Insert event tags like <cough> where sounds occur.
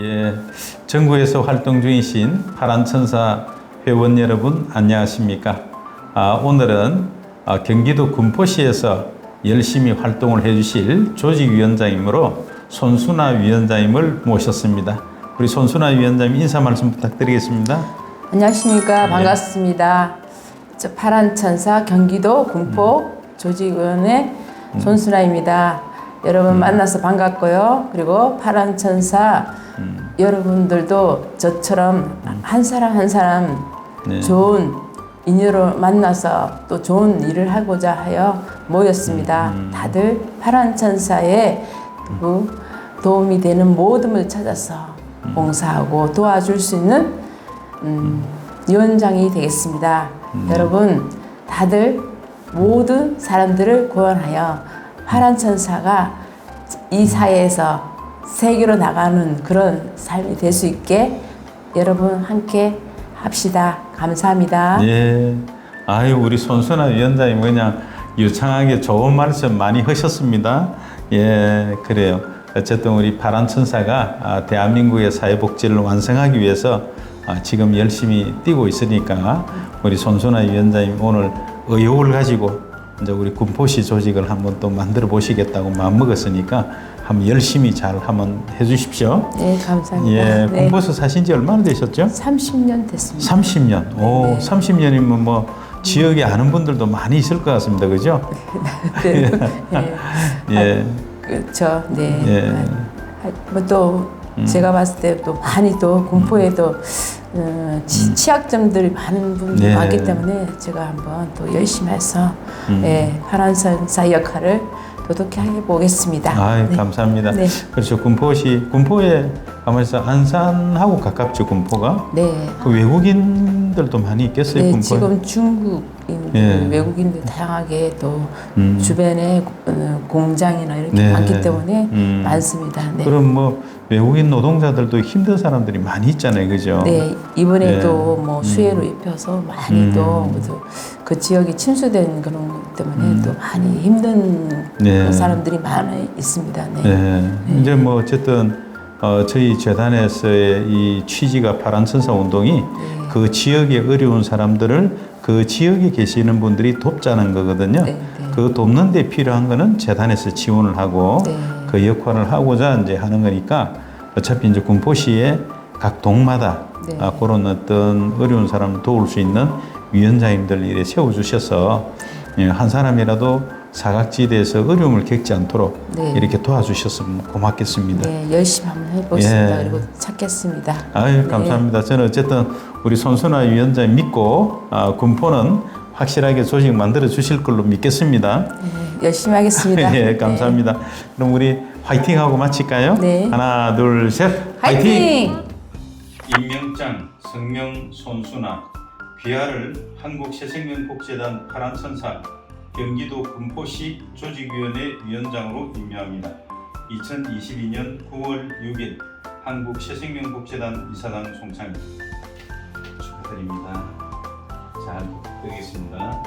예, 전국에서 활동 중이신 파란천사 회원 여러분 안녕하십니까? 아, 오늘은 아, 경기도 군포시에서 열심히 활동을 해주실 조직위원장이므로 손순아 위원장님을 모셨습니다. 우리 손순아 위원장님 인사 말씀 부탁드리겠습니다. 안녕하십니까 예. 반갑습니다. 저 파란 천사 경기도 군포 조직위원회 음. 손순아입니다. 여러분 만나서 반갑고요. 그리고 파란 천사 음. 여러분들도 저처럼 한 사람 한 사람 네. 좋은 인연으로 만나서 또 좋은 일을 하고자 하여 모였습니다. 음. 다들 파란 천사의 그 도움이 되는 모둠을 찾아서 음. 봉사하고 도와줄 수 있는 음, 위원장이 되겠습니다. 음. 여러분 다들 모든 사람들을 구원하여 파란 천사가 이 사회에서 세계로 나가는 그런 삶이 될 수 있게 여러분 함께 합시다. 감사합니다. 예. 아유, 우리 손순아 위원장님 그냥 유창하게 좋은 말씀 많이 하셨습니다. 예, 그래요. 어쨌든 우리 파란 천사가 아, 대한민국의 사회복지를 완성하기 위해서 아, 지금 열심히 뛰고 있으니까 우리 손순아 위원장님 오늘 의욕을 가지고 이제 우리 군포시 조직을 한번 또 만들어 보시겠다고 마음 먹었으니까 한번 열심히 잘 한번 해주십시오. 네, 감사합니다. 예, 네. 군포서 사신 지 얼마나 되셨죠? 30년 됐습니다. 30년. 오, 네. 30년이면 뭐 지역에 아는 분들도 많이 있을 것 같습니다. 그죠? 네. <laughs> 네. 예. <laughs> 그렇죠. 네. 예. 뭐또 제가 봤을 때 또 많이 또 공포에도 어, 치, 취약점들이 많은 분들이 네. 많기 때문에 제가 한번 또 열심히 해서 음. 예, 파란 선사 역할을 도둑히 해보겠습니다. 아이, 네. 감사합니다. 네. 그렇죠. 군포시, 군포에 가만있어 안산하고 가깝죠, 군포가. 네. 그 외국인들도 많이 있겠어요, 네, 군포에. 지금 중국인 예. 외국인들 다양하게 또 음. 주변에 어, 공장이나 이렇게 네. 많기 때문에 음. 많습니다. 네. 그럼 뭐 외국인 노동자들도 힘든 사람들이 많이 있잖아요, 그죠? 네, 이번에도 네. 뭐 음. 수해로 입혀서 많이 음. 또그 지역이 침수된 그런 것 때문에 음. 또 많이 힘든 네. 사람들이 많이 있습니다. 네. 네. 이제 뭐 어쨌든 어, 저희 재단에서의 이 취지가 파란천사 운동이 네. 그 지역에 어려운 사람들을 그 지역에 계시는 분들이 돕자는 거거든요. 네, 네. 그 돕는 데 필요한 거는 재단에서 지원을 하고 네. 그 역할을 하고자 이제 하는 거니까 어차피 이제 군포시에 각 동마다 네. 아, 그런 어떤 어려운 사람을 도울 수 있는 위원장님들 이래 세워주셔서 예, 한 사람이라도 사각지대에서 어려움을 겪지 않도록 네. 이렇게 도와주셨으면 고맙겠습니다. 네, 열심히 한번 해보겠습니다. 예. 그리고 찾겠습니다. 아유 네. 감사합니다. 저는 어쨌든 우리 손순아 위원장 믿고 아, 군포는 확실하게 조직 만들어 주실 걸로 믿겠습니다. 네, 열심히 하겠습니다. <laughs> 예, 감사합니다. 그럼 우리 화이팅 하고 마칠까요? 네. 하나, 둘, 셋. 화이팅! 임명장, 성명, 손순아, 귀하를 한국새생명복재단 파란천사, 경기도 군포시 조직위원회 위원장으로 임명합니다. 2022년 9월 6일 한국새생명복재단 이사장 송창입니다. 축하드립니다. 잘 부탁드리겠습니다.